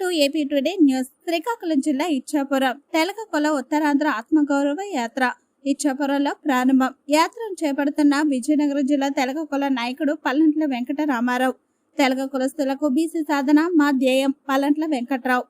To AP today news. Srikakulam జిల్లా ఇచ్చాపురం. తెలకకొల ఉత్తరాంధ్ర ఆత్మగౌరవ యాత్ర. ఇచ్చాపురంలో ప్రారంభం. యాత్రను చేపడుతున్న విజయనగరం జిల్లా తెలకకొల నాయకుడు పల్లంట్ల వెంకట రామారావు తెలక కులస్తులకు బీసీ సాధన మా ధ్యేయం పల్లంట్ల వెంకట్రావు.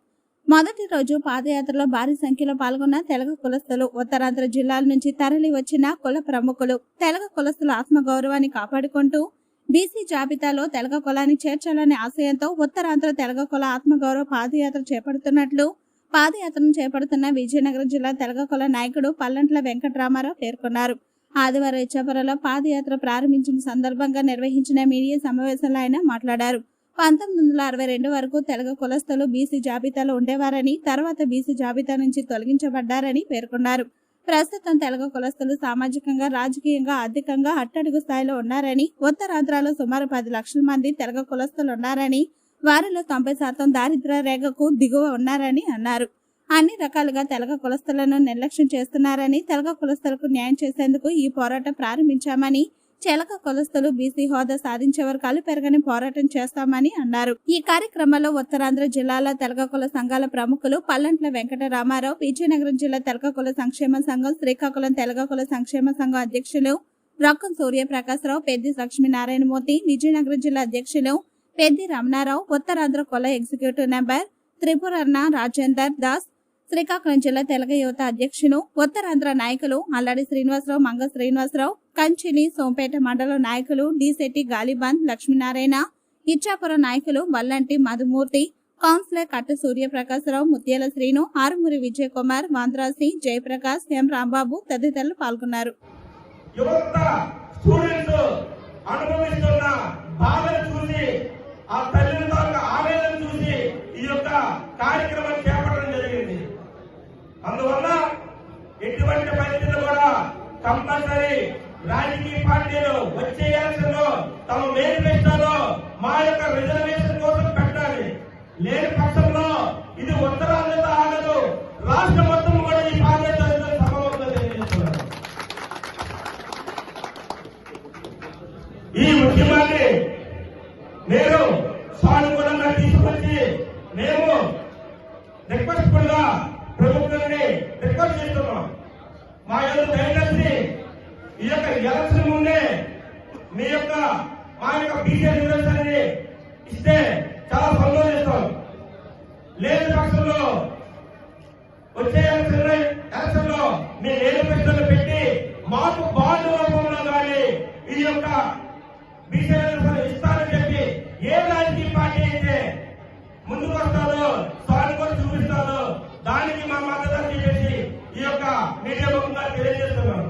మొదటి రోజు పాదయాత్రలో భారీ సంఖ్యలో పాల్గొన్న తెలగ కులస్తులు ఉత్తరాంధ్ర జిల్లాల నుంచి తరలి వచ్చిన కుల ప్రముఖులు తెలగ కులస్తుల ఆత్మగౌరవాన్ని కాపాడుకుంటూ బీసీ జాబితాలో తెలగ కులాన్ని చేర్చాలనే ఆశయంతో ఉత్తరాంధ్ర తెలగ కుల ఆత్మగౌరవ పాదయాత్ర చేపడుతున్నట్లు పాదయాత్రను చేపడుతున్న విజయనగరం జిల్లా తెలగ కుల నాయకుడు పల్లంట్ల వెంకటరామారావు పేర్కొన్నారు. ఆదివారం ఇచ్చాపురలో పాదయాత్ర ప్రారంభించిన సందర్భంగా నిర్వహించిన మీడియా సమావేశంలో ఆయన మాట్లాడారు. పంతొమ్మిది వందల అరవై రెండు వరకు తెలగ కులస్తులు బీసీ జాబితాలో ఉండేవారని తర్వాత బీసీ జాబితా నుంచి తొలగించబడ్డారని పేర్కొన్నారు. ప్రస్తుతం తెలగ కులస్తులు సామాజికంగా రాజకీయంగా ఆర్థికంగా అట్టడుగు స్థాయిలో ఉన్నారని ఉత్తరాంధ్రలో సుమారు పది లక్షల మంది తెలుగు కులస్తులు ఉన్నారని వారిలో తొంభై శాతం దారిద్ర రేఖకు దిగువ ఉన్నారని అన్నారు. అన్ని రకాలుగా తెలగ కులస్తులను నిర్లక్ష్యం చేస్తున్నారని తెలగ కులస్తులకు న్యాయం చేసేందుకు ఈ పోరాటం ప్రారంభించామని చెలక కులస్తులు బీసీ హోదా సాధించే వరకు పెరగని పోరాటం చేస్తామని అన్నారు. ఈ కార్యక్రమంలో ఉత్తరాంధ్ర జిల్లాల తెలకకుల సంఘాల ప్రముఖులు పల్లంట్ల వెంకట రామారావు విజయనగరం జిల్లా తెలకకుల సంక్షేమ సంఘం శ్రీకాకుళం తెలకకుల సంక్షేమ సంఘం అధ్యక్షులు రొక్కం సూర్యప్రకాశరావు పెద్ది లక్ష్మీనారాయణమూర్తి విజయనగరం జిల్లా అధ్యక్షులు పెద్ది రమణారావు ఉత్తరాంధ్ర కుల ఎగ్జిక్యూటివ్ నెంబర్ త్రిపురర్ణ రాజేందర్ దాస్ శ్రీకాకుళం జిల్లా తెలగ యువత అధ్యక్షులు ఉత్తరాంధ్ర నాయకులు అల్లాడి శ్రీనివాసరావు మంగ శ్రీనివాసరావు కంచిలి సోంపేట మండల నాయకులు డిశెట్టి గాలిబంద్ లక్ష్మీనారాయణ ఇచ్చాపురం నాయకులు వల్లంటి మధుమూర్తి కౌన్సిలర్ కట్ట సూర్యప్రకాశరావు ముత్యాల శ్రీను ఆరుమూరి విజయ్ కుమార్ వాంద్రాసి జయప్రకాష్ ఎం రాంబాబు తదితరులు పాల్గొన్నారు. అనుభవిస్తున్న బాధను చూసి ఆ ఆవేదన చూసి ఈ యొక్క కార్యక్రమం అందువల్ల ఎటువంటి పరిస్థితులు కూడా కంపల్సరీ రాజకీయ పార్టీలు వచ్చే ఎలక్షన్లో తమ మేనిఫెస్టోలో మా యొక్క రిజర్వేషన్ కోసం పెట్టాలి. లేని పక్షంలో ఇది ఉత్తరాంధ్రత ఆగదు. రాష్ట్ర మొత్తం కూడా ఈ బాధ్యత సమమవుతుందని తెలియజేస్తున్నారు ఈ ఉద్యమాన్ని నేను సానుకూలంగా తీసుకొచ్చి మేము రిక్వెస్ట్ చేస్తున్నాం మా యొక్క దయచేసి ఈ యొక్క ఎలక్షన్ ముందే మీ యొక్క మా యొక్క బీజే రిజర్వేషన్ ఇస్తే చాలా సంతోషిస్తాం. లేని పక్షంలో వచ్చే ఎలక్షన్ ఎలక్షన్లో మీ మేనిఫెస్టోలు పెట్టి మాకు బాండ్ రూపంలో కానీ ఈ యొక్క బీసీలు ఇస్తారని చెప్పి ఏ రాజకీయ పార్టీ అయితే ముందుకు వస్తారో సానుకూల చూపిస్తారో దానికి మా మద్దతు అని చెప్పేసి ఈ యొక్క మీడియా ముఖంగా తెలియజేస్తున్నాను.